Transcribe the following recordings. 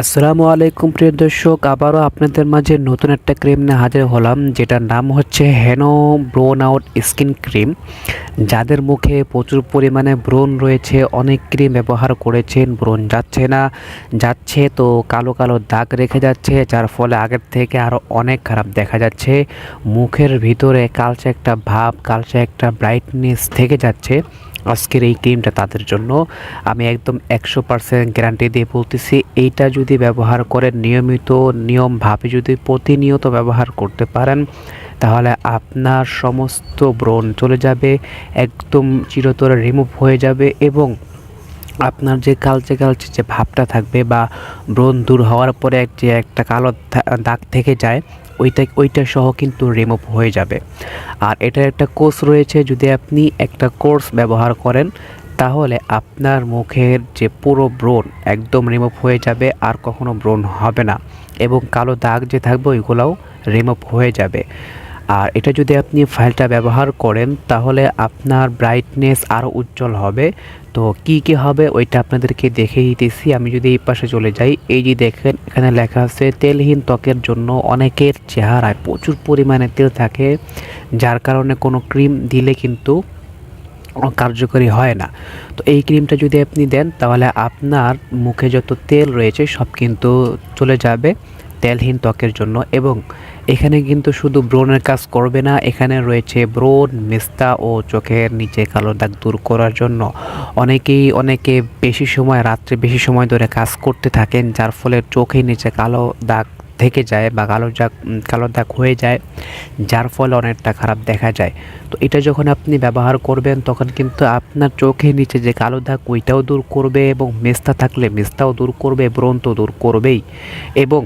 আসসালামু আলাইকুম, প্রিয় দর্শক। আবারও আপনাদের মাঝে নতুন একটা ক্রিম নিয়ে হাজির হলাম, যেটার নাম হচ্ছে হেনো ব্রোন আউট স্কিন ক্রিম। যাদের মুখে প্রচুর পরিমাণে ব্রোন রয়েছে, অনেক ক্রিম ব্যবহার করেছেন, ব্রোন যাচ্ছে না, যাচ্ছে তো কালো কালো দাগ রেখে যাচ্ছে, যার ফলে আগের থেকে আরও অনেক খারাপ দেখা যাচ্ছে। মুখের ভিতরে কালচে একটা ভাব, কালচে একটা ব্রাইটনেস থেকে যাচ্ছে। আজকের এই ক্রিমটা তাদের জন্য। আমি একদম একশো পার্সেন্ট গ্যারান্টি দিয়ে বলতেছি, এইটা যদি ব্যবহার করেন নিয়মিত, নিয়মভাবে যদি প্রতিনিয়ত ব্যবহার করতে পারেন, তাহলে আপনার সমস্ত ব্রণ চলে যাবে, একদম চিরতরে রিমুভ হয়ে যাবে এবং আপনার যে কালচে কালচে যে ভাবটা থাকবে বা ব্রণ দূর হওয়ার পরে যে একটা কালো দাগ থেকে যায়, ওইটা ওইটা সহ কিন্তু রিমুভ হয়ে যাবে। আর এটার একটা কোর্স রয়েছে, যদি আপনি একটা কোর্স ব্যবহার করেন, তাহলে আপনার মুখের যে পুরো ব্রণ একদম রিমুভ হয়ে যাবে, আর কখনো ব্রণ হবে না। এবং কালো দাগ যে থাকবে, ওইগুলোও রিমুভ হয়ে যাবে। আর এটা যদি আপনি ফাইলটা ব্যবহার করেন, তাহলে আপনার ব্রাইটনেস আরও উজ্জ্বল হবে। তো কি কি হবে ওইটা আপনাদেরকে দেখে দিতেছি। আমি যদি এই পাশে চলে যাই, এই যে দেখেন, এখানে লেখা আছে, তেলহীন ত্বকের জন্য অনেকের চেহারায় প্রচুর পরিমাণে তেল থাকে, যার কারণে কোনো ক্রিম দিলে কিন্তু কার্যকরী হয় না। তো এই ক্রিমটা যদি আপনি দেন, তাহলে আপনার মুখে যত তেল রয়েছে, সব কিন্তু চলে যাবে তেলহীন ত্বকের জন্য। এবং এখানে কিন্তু শুধু ব্রণের কাজ করবে না, এখানে রয়েছে ব্রণ মেস্তা ও চোখের নিচে কালো দাগ দূর করার জন্য। অনেকেই, অনেকে বেশি সময়, রাত্রে বেশি সময় ধরে কাজ করতে থাকেন, যার ফলে চোখের নিচে কালো দাগ থেকে যায় বা কালো দাগ কালো দাগ হয়ে যায়, যার ফলে অনেকটা খারাপ দেখা যায়। তো এটা যখন আপনি ব্যবহার করবেন, তখন কিন্তু আপনার চোখের নিচে যে কালো দাগ, ওইটাও দূর করবে এবং মেস্তা থাকলে মেস্তাও দূর করবে ব্রণ তো দূর করবেই। এবং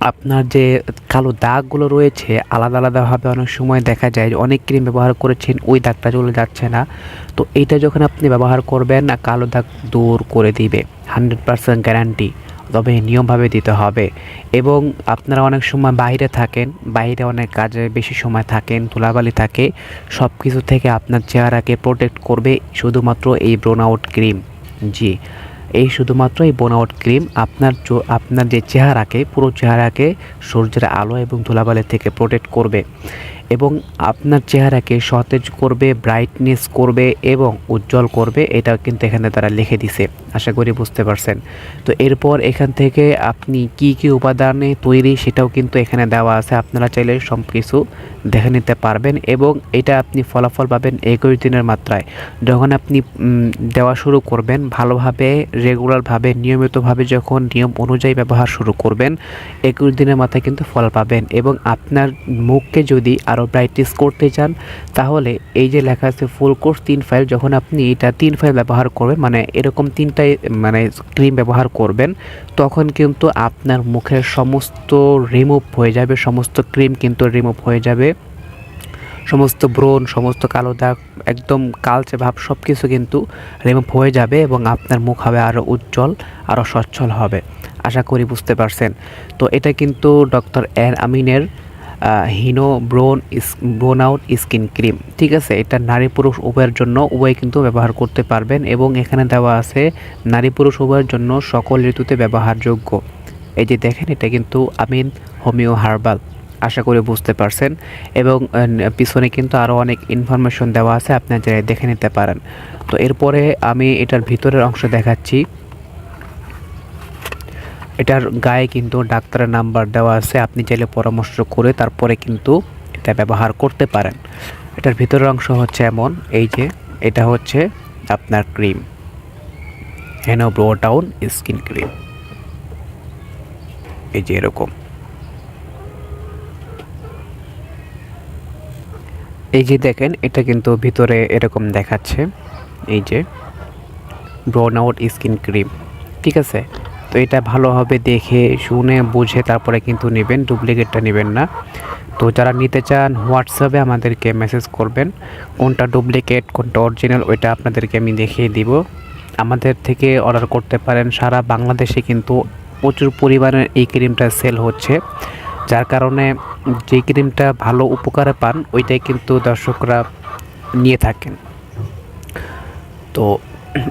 আপনার যে কালো দাগগুলো রয়েছে, আলাদা আলাদাভাবে অনেক সময় দেখা যায় যে অনেক ক্রিম ব্যবহার করেছেন, ওই দাগটা চলে যাচ্ছে না। তো এইটা যখন আপনি ব্যবহার করবেন, না, কালো দাগ দূর করে দিবে। Hundred percent guarantee. তবে নিয়মভাবে দিতে হবে। এবং আপনারা অনেক সময় বাইরে থাকেন, বাইরে অনেক কাজে বেশি সময় থাকেন, ধুলাবালি থাকে সব কিছু থেকে আপনার চেহারাকে প্রোটেক্ট করবে শুধুমাত্র এই ব্রোন আউট ক্রিম জি। এই শুধুমাত্র এই বোনাউট ক্রিম আপনার আপনার যে চেহারাকে, পুরো চেহারাকে সূর্যের আলো এবং ধুলাবালি থেকে প্রোটেক্ট করবে। এবং আপনার চেহারাকে সতেজ করবে ব্রাইটনেস করবে এবং উজ্জ্বল করবে, এটা কিন্তু এখানে তারা লিখে দিছে। আশা করি বুঝতে পারছেন। তো এরপর এখান থেকে আপনি কি কি উপাদানে তৈরি সেটাও কিন্তু এখানে দেওয়া আছে। আপনারা চাইলে সব কিছু দেখে নিতে পারবেন এবং এটা আপনি ফলাফল পাবেন একুশ দিনের মাত্রায়। যখন আপনি দেওয়া শুরু করবেন, ভালোভাবে রেগুলারভাবে নিয়মিতভাবে যখন নিয়ম অনুযায়ী ব্যবহার শুরু করবেন একুশ দিনের মাথায় কিন্তু ফল পাবেন এবং আপনার মুখকে যদি আরও ব্রাইটনেস করতে চান, তাহলে এই যে লেখা আছে ফুল কোর্স তিন ফাইল যখন আপনি এটা তিন ফাইল ব্যবহার করবেন মানে এরকম তিনটাই মানে ক্রিম ব্যবহার করবেন, তখন কিন্তু আপনার মুখের সমস্ত রিমুভ হয়ে যাবে, সমস্ত ক্রিম কিন্তু রিমুভ হয়ে যাবে। সমস্ত ব্রণ, সমস্ত কালো দাগ, একদম কালচে ভাব সব কিছু কিন্তু রিমুভ হয়ে যাবে এবং আপনার মুখ হবে আরও উজ্জ্বল, আরও সচ্ছল হবে। আশা করি বুঝতে পারছেন। তো এটা কিন্তু ডক্টর এর আমিনের Hino brown brown out skin cream. ঠিক আছে, এটা নারী পুরুষ উভয়ের জন্য, উভয় কিন্তু ব্যবহার করতে পারবেন এবং এখানে দেওয়া আছে, নারী পুরুষ উভয়ের জন্য সকল ঋতুতে ব্যবহারযোগ্য। এই যে দেখেন, এটা কিন্তু আমিন হোমিও হার্বাল, আশা করি বুঝতে পারছেন। এবং পিছনে কিন্তু আরও অনেক ইনফরমেশন দেওয়া আছে আপনারা যারা দেখে নিতে পারেন। তো এরপরে আমি এটার ভিতরের অংশ দেখাচ্ছি। এটার গায়ে কিন্তু ডাক্তারের নাম্বার দেওয়া আছে। আপনি চাইলে পরামর্শ করে তারপরে কিন্তু এটা ব্যবহার করতে পারেন। এটার ভিতরের অংশ হচ্ছে এমন, এই যে এটা হচ্ছে আপনার ক্রিম। হেনো ব্রো টাউন স্কিন ক্রিম এই যে এরকম। এই যে দেখেন, এটা কিন্তু ভিতরে এরকম দেখাচ্ছে। এই যে ব্রাউন আউট স্কিন ক্রিম ঠিক আছে? তো এটা ভালোভাবে দেখে, শুনে, বুঝে তারপরে কিন্তু নেবেন, ডুপ্লিকেটটা নেবেন না। তো যারা নিতে চান হোয়াটসঅ্যাপে আমাদেরকে মেসেজ করবেন, কোনটা ডুপ্লিকেট, কোনটা অরিজিনাল ওইটা আপনাদেরকে আমি দেখিয়ে দিব। আমাদের থেকে অর্ডার করতে পারেন, সারা বাংলাদেশে কিন্তু প্রচুর পরিমাণে এই ক্রিমটা সেল হচ্ছে। যার কারণে যে ক্রিমটা ভালো উপকারে পান, ওইটাই কিন্তু দর্শকরা নিয়ে থাকেন। তো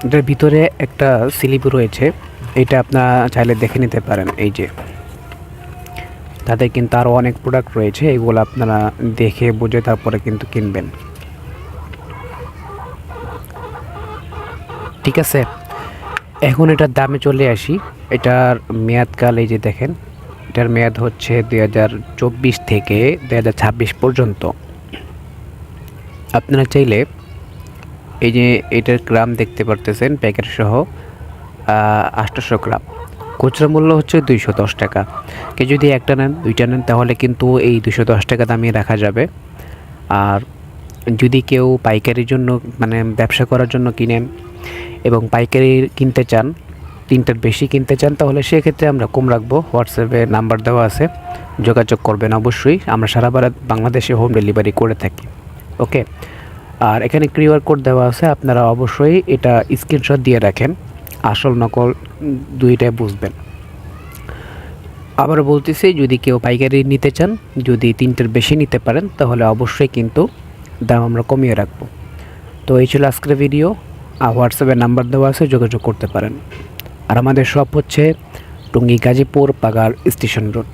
এটার ভিতরে একটা স্লিপ রয়েছে। এটা আপনারা চাইলে দেখে নিতে পারেন, এই যে। তাদের কিন্তু আরও অনেক প্রোডাক্ট রয়েছে, এগুলো আপনারা দেখে বুঝে তারপরে কিন্তু কিনবেন। ঠিক আছে, এখন এটার দামে চলে আসি। এটার মেয়াদকাল এই যে দেখেন, এটার মেয়াদ হচ্ছে দুই হাজার চব্বিশ থেকে দুই হাজার ছাব্বিশ পর্যন্ত। আপনারা চাইলে এই যে এটার গ্রাম দেখতে পারতেছেন প্যাকেট সহ আটশোশো গ্রাম। খুচরা মূল্য হচ্ছে দুইশো দশ টাকা। কে যদি একটা নেন, দুইটা নেন, তাহলে কিন্তু এই দুশো দশ টাকা দামে রাখা যাবে। আর যদি কেউ পাইকারির জন্য মানে ব্যবসা করার জন্য কিনেন এবং পাইকারি কিনতে চান তিনটার বেশি কিনতে চান, তাহলে সেক্ষেত্রে আমরা কম রাখব। হোয়াটসঅ্যাপে নাম্বার দেওয়া আছে, যোগাযোগ করবেন অবশ্যই। আমরা সারা ভারত, বাংলাদেশে হোম ডেলিভারি করে থাকি। ওকে? আর এখানে কিউআর কোড দেওয়া আছে, আপনারা অবশ্যই এটা স্ক্রিনশট দিয়ে রাখেন। আসল নকল দুইটাই বুঝবেন। আবার বলতেছি, যদি কেউ পাইকারি নিতে চান, যদি তিনটের বেশি নিতে পারেন, তাহলে অবশ্যই কিন্তু দাম আমরা কমিয়ে রাখব। তো এই ছিল আজকের ভিডিও। আর হোয়াটসঅ্যাপে নাম্বার দেওয়া আছে, যোগাযোগ করতে পারেন। আর আমাদের শপ হচ্ছে টুঙ্গি গাজীপুর পাগার স্টেশন রোড।